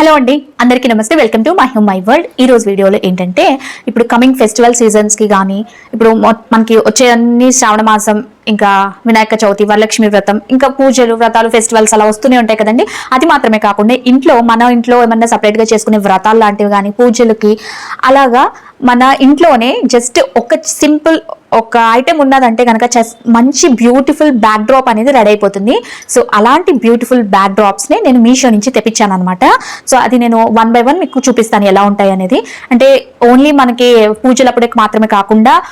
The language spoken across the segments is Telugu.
హలో అండి అందరికీ నమస్తే. Welcome to my home my world ఈ రోజు వీడియోలో ఏంటంటే ఇప్పుడు కమింగ్ ఫెస్టివల్ సీజన్స్కి కానీ ఇప్పుడు మనకి వచ్చే అన్ని శ్రావణ మాసం ఇంకా వినాయక చవితి వరలక్ష్మి వ్రతం ఇంకా పూజలు వ్రతాలు ఫెస్టివల్స్ అలా వస్తూనే ఉంటాయి కదండి. అది మాత్రమే కాకుండా ఇంట్లో మన ఇంట్లో ఏమన్నా సపరేట్గా చేసుకునే వ్రతాలు లాంటివి కానీ పూజలకి అలాగా మన ఇంట్లోనే జస్ట్ ఒక సింపుల్ ఒక ఐటెం ఉన్నదంటే కనుక చెస్- మంచి బ్యూటిఫుల్ బ్యాక్ డ్రాప్ అనేది రెడీ అయిపోతుంది. సో అలాంటి బ్యూటిఫుల్ బ్యాక్ డ్రాప్స్ని నేను మీషో నుంచి తెప్పించాను అనమాట సో అది నేను వన్ బై వన్ మీకు చూపిస్తాను ఎలా ఉంటాయి అనేది. అంటే ఓన్లీ మనకి పూజలప్పుడే మాత్రమే కాకుండా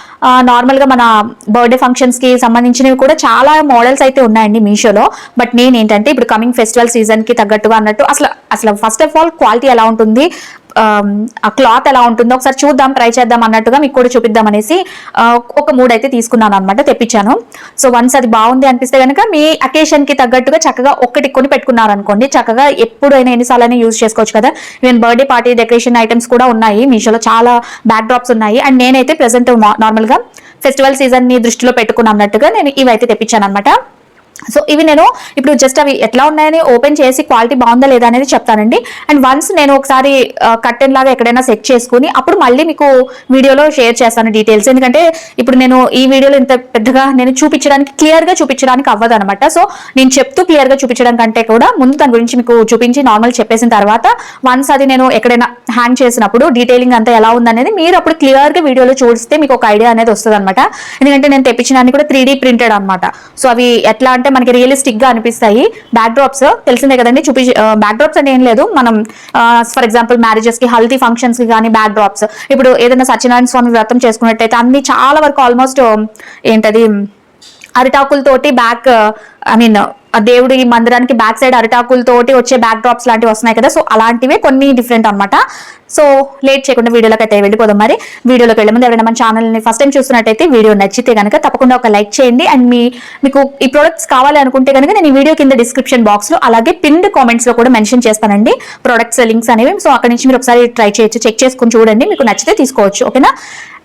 నార్మల్గా మన బర్త్డే ఫంక్షన్స్కి సంబంధించినవి కూడా చాలా మోడల్స్ అయితే ఉన్నాయండి మీషోలో. బట్ నేను ఏంటంటే ఇప్పుడు కమింగ్ ఫెస్టివల్ సీజన్కి తగ్గట్టుగా అన్నట్టు అసలు అసలు ఫస్ట్ ఆఫ్ ఆల్ క్వాలిటీ ఎలా ఉంటుంది? ఆ క్లాత్ ఎలా ఉంటుందో ఒకసారి చూద్దాం ట్రై చేద్దాం అన్నట్టుగా మీకు కూడా చూపిద్దాం అనేసి ఒక ఒక మూడు అయితే తీసుకున్నాను అనమాట తెప్పించాను. సో వన్స్ అది బాగుంది అనిపిస్తే కనుక మీ అకేషన్కి తగ్గట్టుగా చక్కగా ఒక్కటి కొని పెట్టుకున్నారు అనుకోండి చక్కగా ఎప్పుడైనా ఎన్నిసార్లైనా యూజ్ చేసుకోవచ్చు కదా. Even birthday party decoration items కూడా ఉన్నాయి మీషోలో చాలా బ్యాక్ డ్రాప్స్ ఉన్నాయి. అండ్ నేనైతే ప్రెసెంట్ నార్మల్గా ఫెస్టివల్ సీజన్ని దృష్టిలో పెట్టుకున్నట్టుగా నేను ఇవైతే తెప్పించాను అనమాట సో ఇవి నేను ఇప్పుడు జస్ట్ అవి ఎట్లా ఉన్నాయని ఓపెన్ చేసి క్వాలిటీ బాగుందా లేదా అనేది చెప్తానండి. అండ్ వన్స్ నేను ఒకసారి కట్టెన్ లాగా ఎక్కడైనా సెట్ చేసుకుని అప్పుడు మళ్ళీ మీకు వీడియోలో షేర్ చేస్తాను డీటెయిల్స్ ఎందుకంటే ఇప్పుడు నేను ఈ వీడియోలో ఇంత పెద్దగా నేను చూపించడానికి క్లియర్గా చూపించడానికి అవ్వదు అనమాట సో నేను చెప్తూ క్లియర్గా చూపించడం కంటే కూడా ముందు దాని గురించి మీకు చూపించి నార్మల్ చెప్పేసిన తర్వాత వన్స్ అది నేను ఎక్కడైనా హ్యాంగ్ చేసినప్పుడు డీటెయిలింగ్ అంతా ఎలా ఉందనేది మీరు అప్పుడు క్లియర్గా వీడియోలో చూస్తే మీకు ఒక ఐడియా అనేది వస్తుంది అనమాట ఎందుకంటే నేను తెప్పించడానికి కూడా త్రీ ప్రింటెడ్ అనమాట సో అవి ఎట్లా అంటే మనకి రియలిస్టిక్గా అనిపిస్తాయి. బ్యాక్ డ్రాప్స్ తెలిసిందే కదండి. చూపి బ్యాక్ డ్రాప్స్ అంటే ఏం లేదు. మనం ఫర్ ఎగ్జాంపుల్ మ్యారేజెస్కి హల్దీ ఫంక్షన్స్కి కానీ బ్యాక్ డ్రాప్స్ ఇప్పుడు ఏదైనా సత్యనారాయణ స్వామి వ్రతం చేసుకున్నట్టయితే అన్ని చాలా వరకు ఆల్మోస్ట్ ఏంటది? అరిటాకులతోటి బ్యాక్ ఐ మీన్ దేవుడి మందిరానికి బ్యాక్ సైడ్ అరిటాకులతోటి వచ్చే బ్యాక్ డ్రాప్స్ లాంటివి వస్తున్నాయి కదా. సో అలాంటివే కొన్ని డిఫరెంట్ అన్నమాట. సో లేట్ చేయకుండా వీడియోలోకి అయితే వెళ్ళిపోదాం మరి. వీడియోలోకి వెళ్ళే ముందు ఎవరైనా మన ఛానల్ని ఫస్ట్ టైం చూస్తున్నట్టయితే వీడియో నచ్చితే కనుక తప్పకుండా ఒక లైక్ చేయండి. అండ్ మీ మీకు ఈ ప్రొడక్ట్స్ కావాలి అనుకుంటే కనుక నేను ఈ వీడియో కింద డిస్క్రిప్షన్ బాక్స్లో అలాగే పిన్డ్ కామెంట్స్లో కూడా మెన్షన్ చేస్తానండి. ప్రొడక్ట్స్ లింక్స్ అనేవి. సో అక్కడ నుంచి మీరు ఒకసారి ట్రై చేయొచ్చు చెక్ చేసుకుని చూడండి. మీకు నచ్చితే తీసుకోవచ్చు ఓకేనా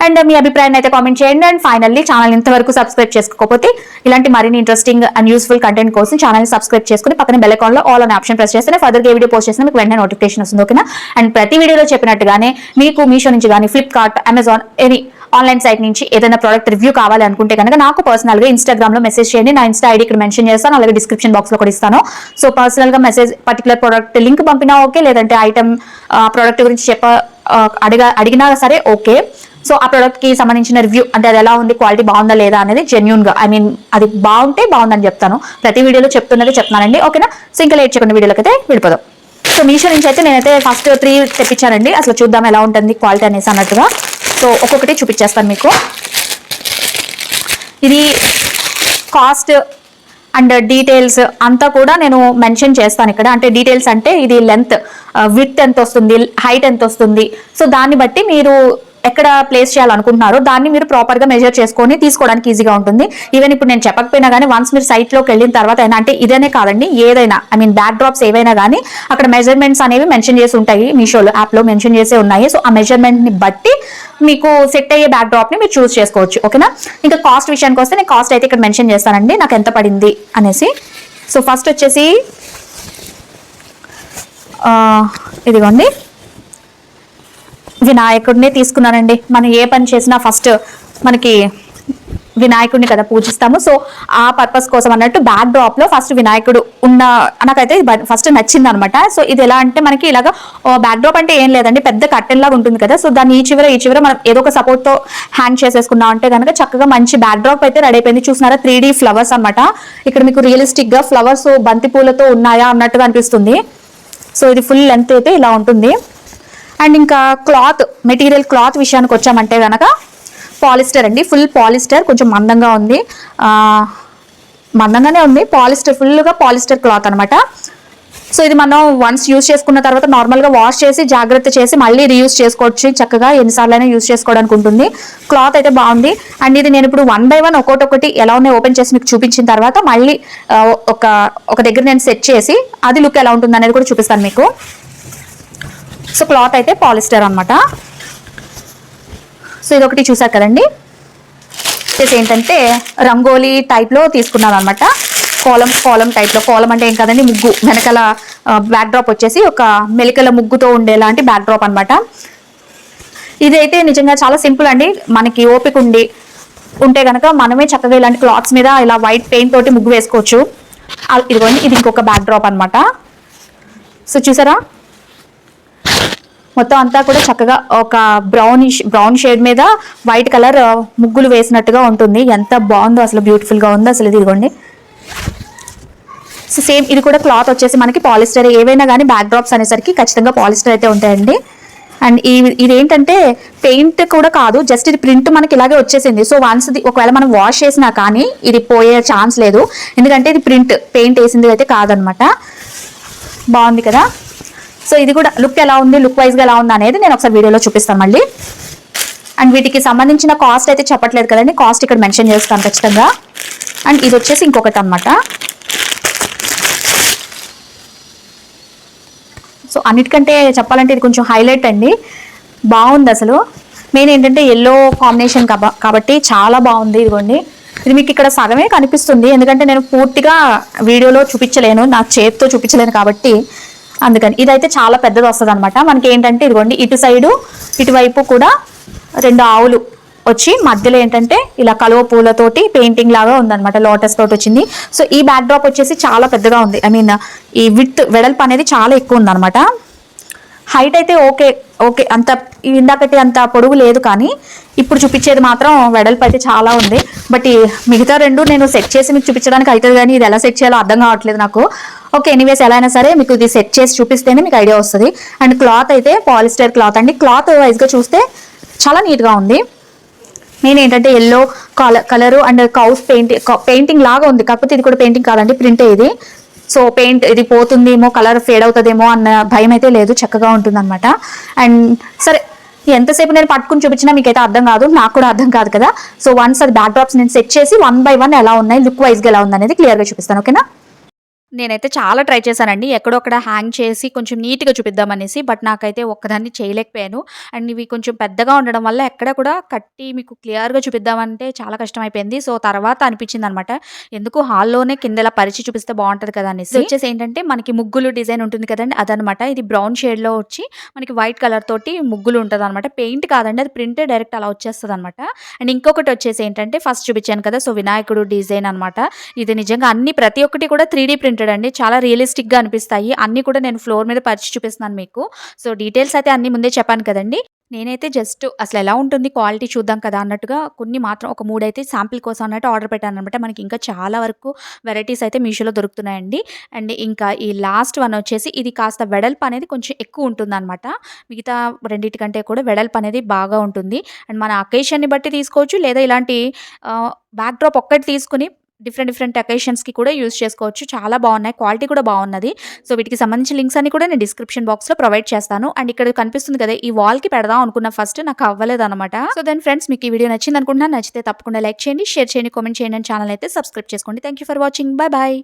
అండ్ మీ అభిప్రాయాన్ని అయితే కామెంట్ చేయండి. అండ్ ఫైనల్లీ ఛానల్ ఇంతవరకు సబ్స్క్రైబ్ చేసుకోకపోతే ఇలాంటి మరిన్ని ఇంట్రెస్టింగ్ అండ్ యూస్ఫుల్ కంటెంట్ కోసం ఛానల్ సబ్స్క్రైబ్ చేసుకుని పక్కన బెల్లో ఆల్ అనే ఆప్షన్ ప్రెస్ చేస్తే ఫర్దర్ వీడియో పోస్ట్ చేసిన మీకు వెంటనే నోటిఫికేషన్ వస్తుంది ఓకేనా అండ్ ప్రతి వీడియోలో చెప్పినట్టుగానే మీకు మీషో నుంచి కానీ Flipkart Amazon any online site నుంచి ఏదైనా ప్రోడక్ట్ రివ్యూ కావాలి అనుకుంటే కనుక నాకు పర్సనల్గా ఇన్స్టాగ్రామ్లో మెసేజ్ చేయండి. నా ఇన్స్టా ఐడి ఇక్కడ మెన్షన్ చేస్తాను. అలాగే డిస్క్రిప్షన్ బాక్స్లో కూడా ఇస్తాను. సో పర్సనల్గా మెసేజ్ పర్టికులర్ ప్రోడక్ట్ లింక్ పంపినా ఓకే లేదంటే ఐటమ్ ప్రోడక్ట్ గురించి చెప్ప అడిగా అడిగినా సరే ఓకే సో ఆ ప్రోడక్ట్కి సంబంధించిన రివ్యూ అంటే అది ఎలా ఉంది క్వాలిటీ బాగుందా లేదా అనేది జెన్యున్గా ఐ మీన్ అది బాగుంటే బాగుందని చెప్తాను. ప్రతి వీడియోలో చెప్తున్నది చెప్తానండి ఓకేనా సో ఇంకా లేట్ చేయకుండా వీడియోలోకి వెళ్ళిపోదాం. సో మీషో నుంచి అయితే నేనైతే ఫస్ట్ త్రీ తెప్పించానండి. అసలు చూద్దాం ఎలా ఉంటుంది క్వాలిటీ అనేసి అన్నట్టుగా. సో ఒక్కొక్కటి చూపించేస్తాను మీకు. ఇది కాస్ట్ అండ్ డీటెయిల్స్ అంతా కూడా నేను మెన్షన్ చేస్తాను ఇక్కడ. అంటే డీటెయిల్స్ అంటే ఇది లెంత్ విత్ uh, ఎంత వస్తుంది హైట్ ఎంత వస్తుంది. సో దాన్ని బట్టి మీరు ఎక్కడ ప్లేస్ చేయాలనుకుంటున్నారో దాన్ని మీరు ప్రాపర్గా మెజర్ చేసుకొని తీసుకోవడానికి ఈజీగా ఉంటుంది. ఈవెన్ ఇప్పుడు నేను చెప్పకపోయినా కానీ వన్స్ మీరు సైట్లోకి వెళ్ళిన తర్వాత అయినా అంటే ఇదేనే కాదండి ఏదైనా ఐ మీన్ బ్యాక్ డ్రాప్స్ ఏవైనా కానీ అక్కడ మెజర్మెంట్స్ అనేవి మెన్షన్ చేసి ఉంటాయి. మీషోలో యాప్లో మెన్షన్ చేసే ఉన్నాయి. సో ఆ మెజర్మెంట్ని బట్టి మీకు సెట్ అయ్యే బ్యాక్ డ్రాప్ని మీరు చూస్ చేసుకోవచ్చు. ఓకేనా ఇంకా కాస్ట్ విషయానికి వస్తే నేను కాస్ట్ అయితే ఇక్కడ మెన్షన్ చేస్తానండి. నాకు ఎంత పడింది అనేసి. సో ఫస్ట్ వచ్చేసి ఇదిగోండి. వినాయకుడినే తీసుకున్నానండి. మనం ఏ పని చేసినా ఫస్ట్ మనకి వినాయకుడిని కదా పూజిస్తాము. సో ఆ పర్పస్ కోసం అన్నట్టు బ్యాక్ డ్రాప్లో ఫస్ట్ వినాయకుడు ఉన్న నాకైతే ఫస్ట్ నచ్చింది అనమాట సో ఇది ఎలా అంటే మనకి ఇలాగ బ్యాక్ డ్రాప్ అంటే ఏం లేదండి. పెద్ద కట్టెన్ లాగా ఉంటుంది కదా. సో దాన్ని ఈ చివర ఈ చివర మనం ఏదో ఒక సపోర్ట్తో హ్యాంగ్ చేసేసుకున్నాం అంటే కనుక చక్కగా మంచి బ్యాక్ డ్రాప్ అయితే రెడీ అయిపోయింది. చూసినారా? త్రీ ఫ్లవర్స్ అనమాట ఇక్కడ మీకు రియలిస్టిక్గా ఫ్లవర్స్ బంతి పూలతో ఉన్నాయా అన్నట్టుగా అనిపిస్తుంది. సో ఇది ఫుల్ లెంత్ అయితే ఇలా ఉంటుంది. అండ్ ఇంకా క్లాత్ మెటీరియల్ క్లాత్ విషయానికి వచ్చామంటే కనుక పాలిస్టర్ అండి. ఫుల్ పాలిస్టర్ కొంచెం మందంగా ఉంది. మందంగానే ఉంది. పాలిస్టర్ ఫుల్గా పాలిస్టర్ క్లాత్ అనమాట సో ఇది మనం వన్స్ యూస్ చేసుకున్న తర్వాత నార్మల్గా వాష్ చేసి జాగ్రత్త చేసి మళ్ళీ రీయూస్ చేసుకోవచ్చు. చక్కగా ఎన్నిసార్లు అయినా యూస్ చేసుకోవడానికి ఉంటుంది. క్లాత్ అయితే బాగుంది. అండ్ ఇది నేను ఇప్పుడు వన్ బై వన్ ఒకటొకటి ఎలా ఉన్నాయి ఓపెన్ చేసి మీకు చూపించిన తర్వాత మళ్ళీ ఒక ఒక దగ్గర నేను సెట్ చేసి అది లుక్ ఎలా ఉంటుంది అనేది కూడా చూపిస్తాను మీకు. సో క్లాత్ అయితే పాలిస్టర్ అన్నమాట. సో ఇది ఒకటి చూసారు కదండి. వచ్చేసి ఏంటంటే రంగోలీ టైప్లో తీసుకున్నాను అనమాట కోలం కోలం టైప్లో కోలం అంటే ఏం కదండి ముగ్గు. వెనకాల బ్యాక్ డ్రాప్ వచ్చేసి ఒక మెలికల ముగ్గుతో ఉండేలాంటి బ్యాక్ డ్రాప్ అనమాట ఇదైతే నిజంగా చాలా సింపుల్ అండి. మనకి ఓపిక ఉండి ఉంటే కనుక మనమే చక్కగా ఇలాంటి క్లాత్స్ మీద ఇలా వైట్ పెయింట్ తోటి ముగ్గు వేసుకోవచ్చు. ఇదిగోండి ఇది ఇంకొక బ్యాక్ డ్రాప్ అనమాట సో చూసారా? మొత్తం అంతా కూడా చక్కగా ఒక బ్రౌనిష్ బ్రౌన్ షేడ్ మీద వైట్ కలర్ uh, ముగ్గులు వేసినట్టుగా ఉంటుంది. ఎంత బాగుందో అసలు బ్యూటిఫుల్గా ఉందో అసలు ఇదిగోండి. సో సేమ్ ఇది కూడా క్లాత్ వచ్చేసి మనకి పాలిస్టర్ ఏవైనా కానీ బ్యాక్ డ్రాప్స్ అనేసరికి ఖచ్చితంగా పాలిస్టర్ అయితే ఉంటాయండి. అండ్ ఈ ఇదేంటంటే పెయింట్ కూడా కాదు జస్ట్ ఇది ప్రింట్ మనకి ఇలాగే వచ్చేసింది. సో వన్స్ ఒకవేళ మనం వాష్ చేసినా కానీ ఇది పోయే ఛాన్స్ లేదు. ఎందుకంటే ఇది ప్రింట్ పెయింట్ వేసింది అయితే కాదనమాట. బాగుంది కదా? సో ఇది కూడా లుక్ ఎలా ఉంది లుక్ వైజ్గా ఎలా ఉంది అనేది నేను ఒకసారి వీడియోలో చూపిస్తాను మళ్ళీ. అండ్ వీటికి సంబంధించిన కాస్ట్ అయితే చెప్పట్లేదు కదండి కాస్ట్ ఇక్కడ మెన్షన్ చేస్తాను ఖచ్చితంగా. అండ్ ఇది వచ్చేసి ఇంకొకటి అనమాట సో అన్నిటికంటే చెప్పాలంటే ఇది కొంచెం హైలైట్ అండి. బాగుంది అసలు. మెయిన్ ఏంటంటే ఎల్లో కాంబినేషన్ కాబట్టి చాలా బాగుంది ఇదిగోండి. ఇది మీకు ఇక్కడ సగమే కనిపిస్తుంది ఎందుకంటే నేను పూర్తిగా వీడియోలో చూపించలేను నా చేతితో చూపించలేను కాబట్టి. అందుకని ఇదైతే చాలా పెద్దది వస్తుంది అనమాట మనకి ఏంటంటే ఇదిగోండి ఇటు సైడు ఇటువైపు కూడా రెండు ఆవులు వచ్చి మధ్యలో ఏంటంటే ఇలా కలువ పూలతోటి పెయింటింగ్ లాగా ఉందన్నమాట లోటస్ తోటి వచ్చింది. సో ఈ బ్యాక్ డ్రాప్ వచ్చేసి చాలా పెద్దగా ఉంది. ఐ మీన్ ఈ విత్ వెడల్పు అనేది చాలా ఎక్కువ ఉందన్నమాట. హైట్ అయితే ఓకే. ఓకే అంత ఇందాకటి అంత పొడుగు లేదు కానీ ఇప్పుడు చూపించేది మాత్రం వెడల్పు అయితే చాలా ఉంది. బట్ ఈ మిగతా రెండు నేను సెట్ చేసి మీకు చూపించడానికి అవుతుంది కానీ ఇది ఎలా సెట్ చేయాలో అర్థం కావట్లేదు నాకు. ఓకే ఎనీవేస్ ఎలా అయినా సరే మీకు ఇది సెట్ చేసి చూపిస్తేనే మీకు ఐడియా వస్తుంది. అండ్ క్లాత్ అయితే పాలిస్టర్ క్లాత్ అండి. క్లాత్ వైజ్గా చూస్తే చాలా నీట్గా ఉంది. నేను ఏంటంటే yellow colour colour and cows painting painting లాగా ఉంది. కాకపోతే ఇది కూడా పెయింటింగ్ కాదండి ప్రింటే ఇది. సో పెయింట్ ఇది పోతుందేమో కలర్ ఫేడ్ అవుతుందేమో అన్న భయం అయితే లేదు చక్కగా ఉంటుంది అనమాట అండ్ సరే ఎంతసేపు నేను పట్టుకుని చూపించినా మీకైతే అర్థం కాదు నాకు కూడా అర్థం కాదు కదా. సో వన్స్ అది బ్యాక్ డ్రాప్స్ నేను సెట్ చేసి వన్ బై వన్ ఎలా ఉన్నాయి లుక్ వైజ్గా ఎలా ఉంది అనేది క్లియర్గా చూపిస్తాను ఓకేనా నేనైతే చాలా ట్రై చేశానండి. ఎక్కడొక్కడ హ్యాంగ్ చేసి కొంచెం నీట్గా చూపిద్దామనేసి బట్ నాకైతే ఒక్కదాన్ని చేయలేకపోయాను. అండ్ ఇవి కొంచెం పెద్దగా ఉండడం వల్ల ఎక్కడ కూడా కట్టి మీకు క్లియర్గా చూపిద్దామంటే చాలా కష్టమైపోయింది. సో తర్వాత అనిపించింది అనమాట ఎందుకు హాల్లోనే కింద ఇలా పరిచి చూపిస్తే బాగుంటుంది కదా అనేసి. వచ్చేసి ఏంటంటే మనకి ముగ్గులు డిజైన్ ఉంటుంది కదండి అదనమాట. ఇది బ్రౌన్ షేడ్లో వచ్చి మనకి వైట్ కలర్ తోటి ముగ్గులు ఉంటుంది అనమాట పెయింట్ కాదండి అది ప్రింట్ డైరెక్ట్ అలా వచ్చేస్తుంది అనమాట అండ్ ఇంకొకటి వచ్చేసి ఏంటంటే ఫస్ట్ చూపించాను కదా సో వినాయకుడు డిజైన్ అనమాట. ఇది నిజంగా అన్ని ప్రతి ఒక్కటి కూడా త్రీ ప్రింట్ హండ్రెడ్ అండి చాలా రియలిస్టిక్గా అనిపిస్తాయి. అన్ని కూడా నేను ఫ్లోర్ మీద పరిచి చూపిస్తున్నాను మీకు. సో డీటెయిల్స్ అయితే అన్ని ముందే చెప్పాను కదండి. నేనైతే జస్ట్ అసలు ఎలా ఉంటుంది క్వాలిటీ చూద్దాం కదా అన్నట్టుగా కొన్ని మాత్రం ఒక మూడు అయితే శాంపిల్ కోసం అన్నట్టు ఆర్డర్ పెట్టాను అనమాట. మనకి ఇంకా చాలా వరకు వెరైటీస్ అయితే మీషోలో దొరుకుతున్నాయండి. అండ్ ఇంకా ఈ లాస్ట్ వన్ వచ్చేసి ఇది కాస్త వెడల్పు అనేది కొంచెం ఎక్కువ ఉంటుంది అనమాట మిగతా రెండింటికంటే కూడా వెడల్పు అనేది బాగా ఉంటుంది. అండ్ మన అకేషన్ని బట్టి తీసుకోవచ్చు లేదా ఇలాంటి బ్యాక్ డ్రాప్ ఒక్కటి తీసుకుని డిఫరెంట్ డిఫరెంట్ అకేషన్స్కి కూడా యూస్ చేసుకోవచ్చు. చాలా బాగున్నాయి. క్వాలిటీ కూడా బాగున్నది. సో వీటికి సంబంధించిన లింక్స్ అన్ని కూడా నేను డిస్క్రిప్షన్ బాక్స్లో ప్రొవైడ్ చేస్తాను. అండ్ ఇక్కడ కనిపిస్తుంది కదా ఈ వాల్కి పెడదాం అనుకున్న ఫస్ట్ నాకు అవ్వలేదు అనమాట సో దెన్ ఫ్రెండ్స్ మీకు ఈ వీడియో నచ్చింది అనుకుంటున్నా నచ్చితే తప్పకుండా లైక్ చేయండి షేర్ చేయండి కామెంట్ చేయండి. అండ్ ఛానల్ అయితే సబ్స్క్రైబ్ చేసుకోండి. Thank you for watching bye bye